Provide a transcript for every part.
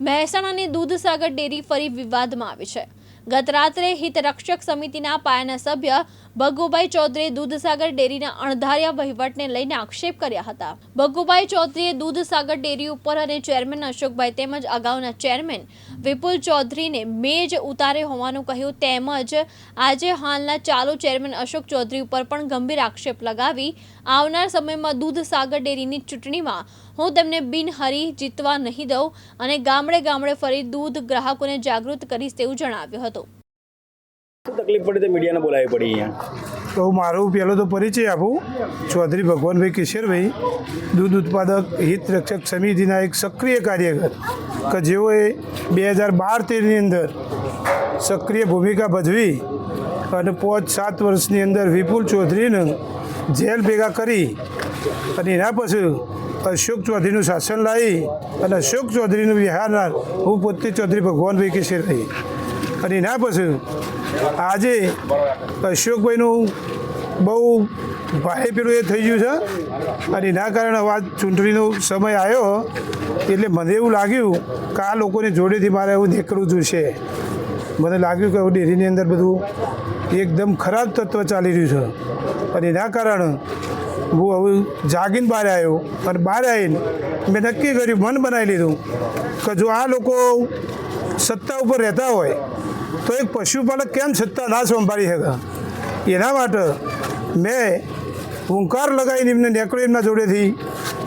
મહેસાણાની Dudhsagar dairy ફરી વિવાદમાં આવી છે. ગત રાત્રે હિતરક્ષક સમિતિના પાયાના સભ્ય ભગુભાઈ ચૌધરીએ દૂધસાગર ડેરીના અણધાર્યા વહીવટને લઈને આક્ષેપ કર્યા હતા. ભગુભાઈ ચૌધરીએ દૂધસાગર ડેરી ઉપર અને ચેરમેન અશોકભાઈ તેમજ અગાઉના ચેરમેન વિપુલ ચૌધરીને મેજ ઉતારે હોવાનું કહ્યું, તેમજ આજે હાલના ચાલુ ચેરમેન અશોક ચૌધરી ઉપર પણ ગંભીર આક્ષેપ લગાવી, આવનાર સમયમાં દૂધસાગર ડેરીની ચૂંટણીમાં હું તેમને બિનહરી જીતવા નહીં દઉં અને ગામડે ગામડે ફરી દૂધ ગ્રાહકોને જાગૃત કરીશ તેવું જણાવ્યું હતું. તકલીફ પડી તો મીડિયાને બોલાવી પડી અહીંયા? તો મારું પહેલો તો પરિચય આપું. ચૌધરી ભગવાનભાઈ કિશોરભાઈ, દૂધ ઉત્પાદક હિત રક્ષક સમિતિના એક સક્રિય કાર્યકર, કે જેઓએ બે હજાર બાર તેરની અંદર સક્રિય ભૂમિકા ભજવી અને પાંચ સાત વર્ષની અંદર વિપુલ ચૌધરીને જેલ ભેગા કરી અને એના પછી અશોક ચૌધરીનું શાસન લાવી અને અશોક ચૌધરીનું વિહારનાર હું પોતે ચૌધરી ભગવાનભાઈ કિશોરભાઈ. અને એના પછી આજે અશોકભાઈનું બહુ ભાઈ પેલું એ થઈ ગયું છે. અને એના કારણે હવે આ ચૂંટણીનો સમય આવ્યો, એટલે મને એવું લાગ્યું કે આ લોકોની જોડેથી મારે એવું નીકળવું જોઈશે. મને લાગ્યું કે ડેરીની અંદર બધું એકદમ ખરાબ તત્વ ચાલી રહ્યું છે. અને એના કારણે હું હવે જાગીને બહાર આવ્યો. અને બહાર આવીને મેં નક્કી કર્યું, મન બનાવી લીધું કે જો આ લોકો સત્તા ઉપર રહેતા હોય તો એક પશુપાલક કેમ સત્તા ના સંભાળી શકે? એના માટે મેં હુંકાર લગાવીને એમને નીકળ્યો એમના જોડેથી.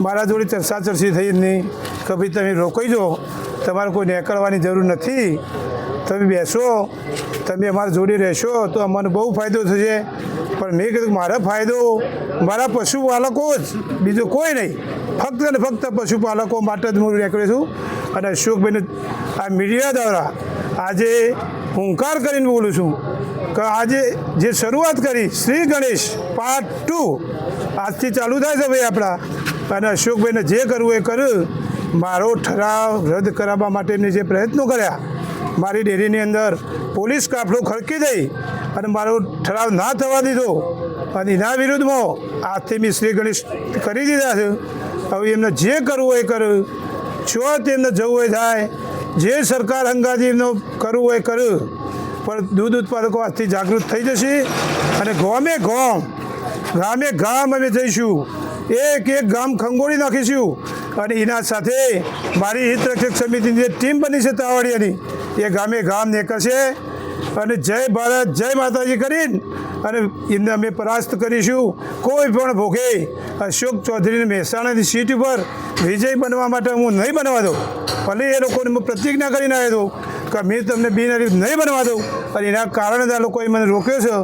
મારા જોડે ચર્ચા ચર્ચી થઈ નહીં કે ભાઈ, તમે રોકાઈ જાઓ. તમારે કોઈ નીકળવાની જરૂર નથી. તમે બેસો. તમે અમારા જોડે રહેશો તો અમને બહુ ફાયદો થશે. પણ મેં કીધું, મારો ફાયદો મારા પશુપાલકો જ. બીજું કોઈ નહીં. ફક્ત ને ફક્ત પશુપાલકો માટે જ હું રેકડું છું. અને અશોકભાઈને આ મીડિયા દ્વારા આજે હુંકાર કરીને બોલું છું કે આજે જે શરૂઆત કરી શ્રી ગણેશ પાર્ટ ટુ આજથી ચાલુ થાય છે ભાઈ આપણા. અને અશોકભાઈને જે કરવું એ કર્યું. મારો ઠરાવ રદ કરાવવા માટે જે પ્રયત્નો કર્યા, મારી ડેરીની અંદર પોલીસ કાફલો ખડકી દઈ અને મારો ઠરાવ ના થવા દીધો અને એના વિરુદ્ધમાં આજથી મેં શ્રી ગણેશ કરી દીધા છે. હવે એમને જે કરવું એ કર્યું. જો તેમને જવું હોય થાય જે સરકાર અંગાજીનું કરવું હોય કર્યું, પણ દૂધ ઉત્પાદકો આજથી જાગૃત થઈ જશે અને ગામે ગામ ગામે ગામ અમે જઈશું, એક એક ગામ ખંગોળી નાખીશું અને એના સાથે મારી હિતરક્ષક સમિતિની જે ટીમ બની છે તાવડિયાની, એ ગામે ગામ નીકળશે અને જય ભારત, જય માતાજી કરીને અને એમને અમે પરાસ્ત કરીશું. કોઈ પણ ભોગે અશોક ચૌધરીને મહેસાણાની સીટ ઉપર વિજય બનવા માટે હું નહીં બનવા દઉં. ભલે એ લોકોને હું પ્રતિજ્ઞા કરીને આવ્યો હતો કે મેં તમને બિનહરીફ નહીં બનવા દઉં અને એના કારણે આ લોકોએ મને રોક્યો છે.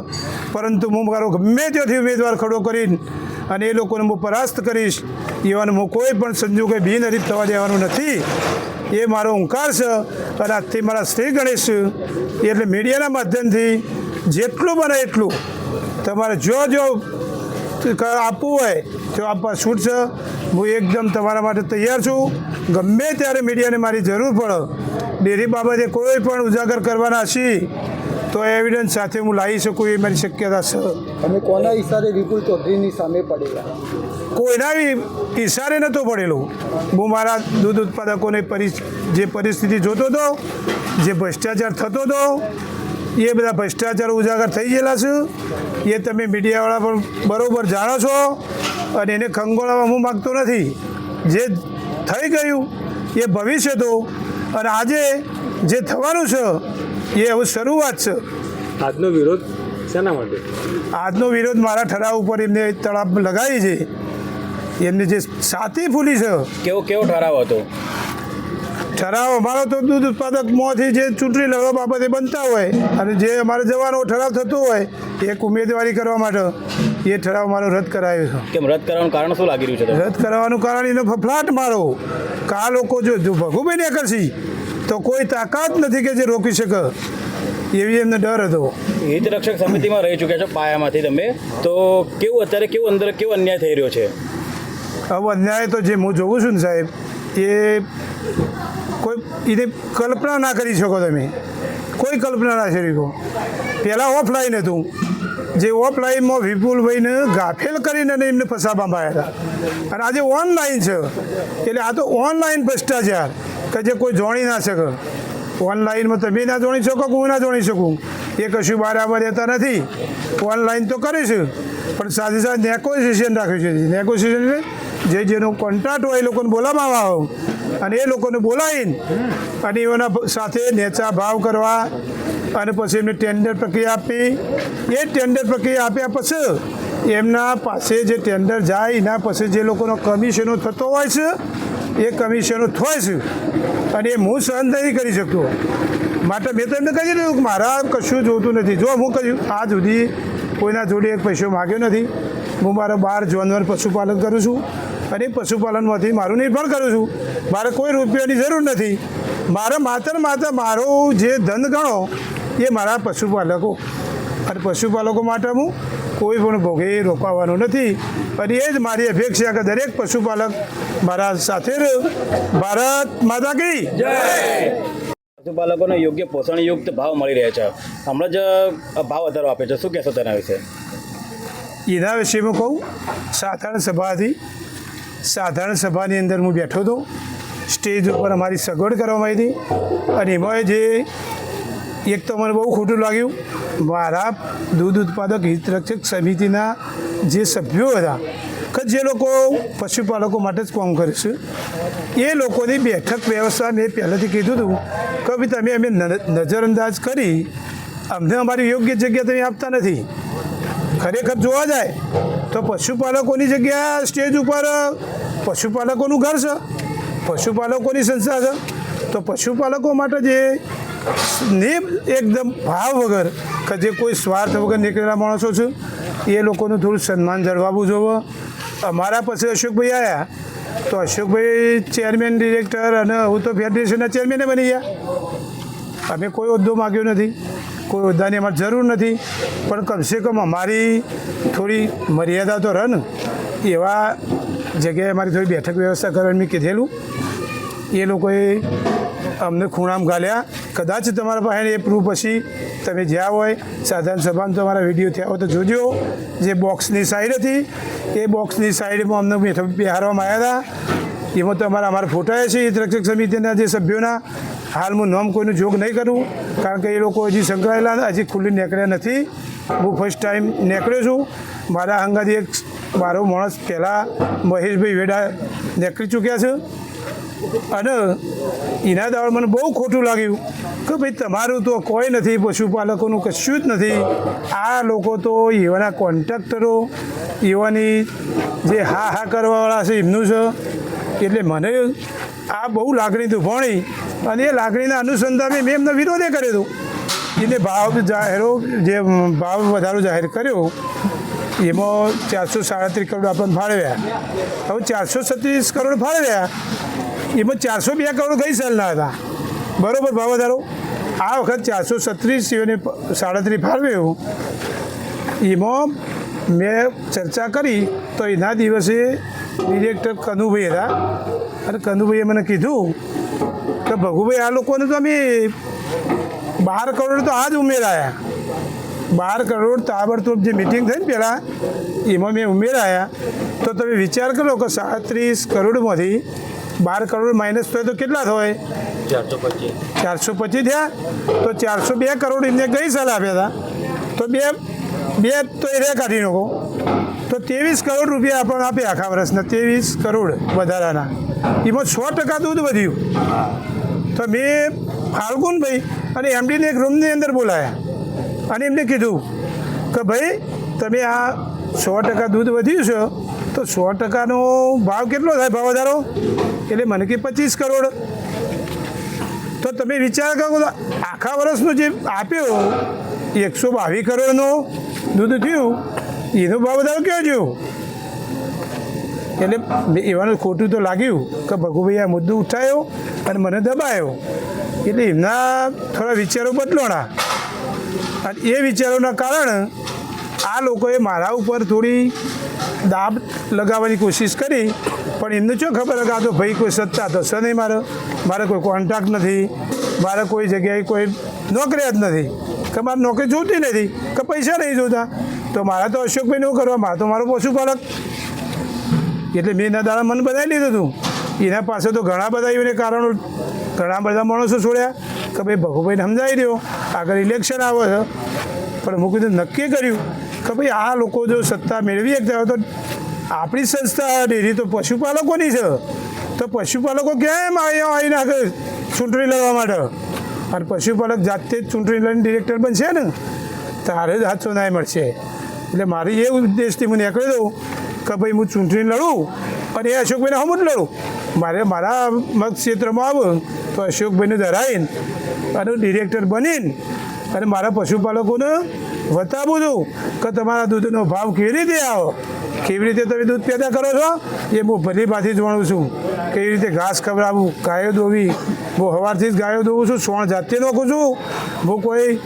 પરંતુ હું મારો ગમે ત્યાંથી ઉમેદવાર ખડો કરીને અને એ લોકોને હું પરાસ્ત કરીશ. એવાનું હું કોઈ પણ સંજોગે બિનહરીફ થવા દેવાનું નથી. એ મારો હુંકાર છે અને આજથી મારા શ્રી ગણેશ એટલે મીડિયાના માધ્યમથી જેટલું બને એટલું. તમારે જો જો આપવું હોય તો આપવા છૂટ છે. હું એકદમ તમારા માટે તૈયાર છું. ગમે ત્યારે મીડિયાને મારી જરૂર પડે ડેરી બાબતે કોઈ પણ ઉજાગર કરવાના છીએ તો એવિડન્સ સાથે હું લાવી શકું એ મારી શક્યતા છે. તમે કોના ઈશારે વિપુલ ચૌધરીની સામે પડેલા? કોઈના બી ઈશારે નહોતો પડેલો. હું મારા દૂધ ઉત્પાદકોને પરિ જે પરિસ્થિતિ જોતો હતો જે ભ્રષ્ટાચાર થતો હતો એ બધા ભ્રષ્ટાચાર ઉજાગર થઈ ગયેલા છે. એ તમે મીડિયાવાળા પણ બરાબર જાણો છો અને એને ખંગોળવા હું માગતો નથી. જે થઈ ગયું એ ભવિષ્ય તો અને આજે જે થવાનું છે એ હવે શરૂઆત છે. આજનો વિરોધ શેના માટે? આજનો વિરોધ મારા ઠરાવ ઉપર એમને તળાપ લગાવી છે. એમની જે સાતી ફૂલી છે. કેવો કેવો ઠરાવ હતો? ઠરાવ અમારો તો દૂધ ઉત્પાદકમાંથી જે ચૂંટણી લડવા બાબતે બનતા હોય અને જે અમારે જવાનો ઠરાવ થતો હોય એક ઉમેદવારી કરવા માટે એ ઠરાવ મારો રદ કરાયો છે. કેમ રદ કરવાનું કારણ શું લાગી રહ્યું છે રદ કરવાનું કારણ એનો ફફલાટ મારો. કા લોકો જો જો ભગુભાઈ ને કરશી તો કોઈ તાકાત નથી કે જે રોકી શકે. એવી એમને ડર હતો. હિત રક્ષક સમિતિમાં રહી ચૂક્યા છો પાયામાંથી તમે. તો કેવું અત્યારે કેવું અંદર કેવો અન્યાય થઈ રહ્યો છે? હવે અન્યાય તો જે હું જોઉં છું ને સાહેબ એ કોઈ એને કલ્પના ના કરી શકો તમે. કોઈ કલ્પના ના કરી શકો. પહેલાં ઓફલાઈન હતું. જે ઓફલાઈનમાં વિપુલભાઈને ગાફેલ કરીને એમને ફસાવવામાં આવ્યા હતા. અને આજે ઓનલાઈન છે. એટલે આ તો ઓનલાઈન ભ્રષ્ટાચાર. કે જે કોઈ જાણી ના શકે. ઓનલાઈનમાં તમે ના જાણી શકો કે હું ના જાણી શકું? એ કશું બરાબર રહેતા નથી. ઓનલાઈન તો કરીશું પણ સાથે સાથે નેગોશિએશન રાખ્યું છે. નેગોશિએશન જે જેનો કોન્ટ્રાક્ટ હોય એ લોકોને બોલાવવામાં આવે. અને એ લોકોને બોલાવીને અને એઓના સાથે નેચા ભાવ કરવા અને પછી એમને ટેન્ડર પ્રક્રિયા આપી. એ ટેન્ડર પ્રક્રિયા આપ્યા પછી એમના પાસે જે ટેન્ડર જાય, એના પછી જે લોકોનો કમિશનો થતો હોય છે, એ કમિશનો થાય છે. અને એ હું સહન નથી કરી શકતો. માટે મેં તો એમને કહી દીધું કે મારા કશું જોતું નથી. જો હું કહ્યું, આ સુધી કોઈના જોડે એક પૈસો માગ્યો નથી. હું મારા બાર જાનવર પશુપાલન કરું છું. અને પશુપાલનમાંથી મારું નિર્ભર કરું છું. મારે કોઈ રૂપિયાની જરૂર નથી. મારે માત્ર માત્ર મારો જે ધન ગણો એ મારા પશુપાલકો. અને પશુપાલકો માટે હું કોઈ પણ ભોગે રોકાવાનો નથી. અને એ જ મારી અપેક્ષા કે દરેક પશુપાલક મારા સાથે. ભારત માતા કી પશુપાલકોને યોગ્ય પોષણયુક્ત ભાવ મળી રહે છે. હમણાં જ ભાવ વધારો આપે છે. શું કહેશો તેના વિશે? એના વિશે હું કહું સાધારણ સભા હતી સાધારણ સભાની અંદર હું બેઠો હતો. સ્ટેજ ઉપર અમારી સગવડ કરવામાં આવી હતી અને એમાં જે એક તો મને બહુ ખોટું લાગ્યું. મારા દૂધ ઉત્પાદક હિતરક્ષક સમિતિના જે સભ્યો હતા, કે જે લોકો પશુપાલકો માટે જ કામ કરે છે, એ લોકોની બેઠક વ્યવસ્થા મેં પહેલાંથી કીધું હતું કે ભાઈ તમે અમે નજરઅંદાજ કરી અમને અમારી યોગ્ય જગ્યા તમે આપતા નથી. ખરેખર જોવા જાય તો પશુપાલકોની જગ્યા સ્ટેજ ઉપર પશુપાલકોનું ઘર છે. પશુપાલકોની સંસ્થા છે. તો પશુપાલકો માટે જે નિયમ એકદમ ભાવ વગર કે જે કોઈ સ્વાર્થ વગર નીકળેલા માણસો છે, એ લોકોનું થોડું સન્માન જળવાવું જોવો. અમારા પછી અશોકભાઈ આવ્યા તો અશોકભાઈ ચેરમેન, ડિરેક્ટર અને હું તો ફેડરેશનના ચેરમેને બની ગયા. અમે કોઈ હોદ્દો માગ્યો નથી. કોઈ હોદ્દાની અમારે જરૂર નથી. પણ કમસે કમ અમારી થોડી મર્યાદા તો રહે ને. એવા જગ્યાએ અમારી થોડી બેઠક વ્યવસ્થા કરવાની મેં કીધેલું. એ લોકોએ અમને ખૂણામ ગાલ્યા. કદાચ તમારા પાસે એ પ્રૂફ પછી તમે જ્યાં હોય, સાધારણ સભામાં તમારા વીડિયો થયા હોય તો જોજો. જે બોક્સની સાઈડ હતી, એ બોક્સની સાઈડમાં અમને બેહારવામાં આવ્યા હતા. એમાં તો અમારા અમારા ફોટા છે. એ રક્ષક સમિતિના જે સભ્યોના હાલ હું નામ કોઈનું જોગ નહીં કરું, કારણ કે એ લોકો હજી સંકળાયેલા હજી ખુલ્લી નીકળ્યા નથી. હું ફર્સ્ટ ટાઈમ નીકળ્યો છું. મારા અંગાથી એક મારો માણસ પહેલાં મહેશભાઈ વેડા નીકળી ચૂક્યા છે. અને એના દાળ મને બહુ ખોટું લાગ્યું કે ભાઈ તમારું તો કોઈ નથી, પશુપાલકોનું કશું જ નથી. આ લોકો તો એવાના કોન્ટ્રાક્ટરો, એવાની જે હા હા કરવાવાળા છે, એમનું છે. એટલે મને આ બહુ લાગણી ભણી અને એ લાગણીના અનુસંધાને મેં એમનો વિરોધે કર્યો હતો એને ભાવ જાહેરો જે ભાવ વધારો જાહેર કર્યો, એમાં ચારસો સાડત્રીસ કરોડ આપણને ફાળવ્યા. હવે ચારસો છત્રીસ કરોડ ફાળવ્યા, એમાં ચારસો બે કરોડ ગઈ સાલના હતા. બરાબર ભાવ વધારો? આ વખત ચારસો છત્રીસ ને સાડત્રીસ ફાળવ્યો. એમાં મેં ચર્ચા કરી તો એના દિવસે ડિરેક્ટર કનુભાઈ હતા અને કનુભાઈએ મને કીધું કે ભગુભાઈ, આ લોકોને તો અમે બાર કરોડ તો આ જ ઉમેરાયા. બાર કરોડ તાબડતોબ જે મિટિંગ થઈ ને પહેલાં એમાં મેં ઉમેરાયા. તો તમે વિચાર કરો કે સાડત્રીસ કરોડમાંથી બાર કરોડ માઇનસ થાય તો કેટલા થાય? ચારસો પચીસ. થયા? તો ચારસો બે કરોડ એમને ગઈ સાલ આપ્યા હતા? તો બે બે તો એ રે કાઢી નાખો. તો ત્રેવીસ કરોડ રૂપિયા આપણને આપ્યા આખા વર્ષના, ત્રેવીસ કરોડ વધારાના. એમાં સો ટકા દૂધ વધ્યું. તો મેં ફાલ્ગુનભાઈ અને એમડીને એક રૂમની અંદર બોલાયા. અને એમને કીધું કે ભાઈ, તમે આ સો ટકા દૂધ વધ્યું છે, તો સો ટકાનો ભાવ કેટલો થાય ભાવ વધારો? એટલે મને કે પચીસ કરોડ. તો તમે વિચાર કરો આખા વર્ષનું જે આપ્યો, એકસો બાવીસ કરોડનો દૂધ થયું એનો ભાવ વધારો થયો એટલે એવાનું ખોટું તો લાગ્યું કે ભગુભાઈ આ મુદ્દો ઉઠાયો અને મને દબાયો. એટલે એમના થોડા વિચારો બદલોણા. અને એ વિચારોના કારણે આ લોકોએ મારા ઉપર થોડી દાબ લગાવવાની કોશિશ કરી, પણ એમને શું ખબર કે આ તો ભાઈ કોઈ સત્તા તો નહીં મારે. મારે કોઈ કોન્ટ્રાક્ટ નથી. મારે કોઈ જગ્યાએ કોઈ નોકરી જ નથી. કે મારે નોકરી જોતી નથી. કે પૈસા નહીં જોતા. તો મારા તો અશોકભાઈને એવું કરવા, મારે તો મારો પશુપાલક. એટલે મેં એના દાડા મન બનાવી લીધું હતું એના પાસે તો ઘણા બધા એને કારણો, ઘણા બધા માણસો છોડ્યા કે ભાઈ ભગુભાઈને સમજાવી દો આગળ ઇલેક્શન આવે છે. પણ હું કીધું નક્કી કર્યું કે ભાઈ આ લોકો જો સત્તા મેળવી શકતા હોય તો આપણી સંસ્થા ડેરી તો પશુપાલકોની છે. તો પશુપાલકો કેમ અહીંયા આવી નાખે ચૂંટણી લડવા માટે? અને પશુપાલક જાતે જ ચૂંટણી લઈને ડિરેક્ટર બનશે ને? તારે જ હાથો નાય મળશે. એટલે મારી એ ઉદ્દેશથી મને કહી દઉં કે ભાઈ હું ચૂંટણી લડું અને એ અશોકભાઈને હમ જ લડું. મારે મારા મત આવું તો અશોકભાઈને ધરાવીને અને ડિરેક્ટર બનીને અને મારા પશુપાલકોને બતાવું છું કે તમારા દૂધનો ભાવ કેવી રીતે આવો, કેવી રીતે તમે દૂધ પેદા કરો છો, એ હું ભલી જ વણું છું. કેવી રીતે ઘાસ ખવડાવવું ગાયો દોવી, હું સવારથી જ ગાયો દોવું છું, સોણ જાતે નાખું છું. હું કોઈ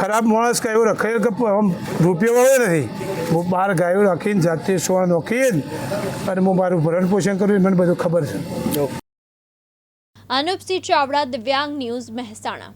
ખરાબ માણસ કે એવું કે આમ રૂપિયો વાળો નથી. હું બહાર ગાયો રાખીને જાતે સોવા નોખીને અને હું મારું ભરણ પોષણ કરું મને બધું ખબર છે. અનુપસિંહ ચાવડા, દિવ્યાંગ ન્યૂઝ મહેસાણા.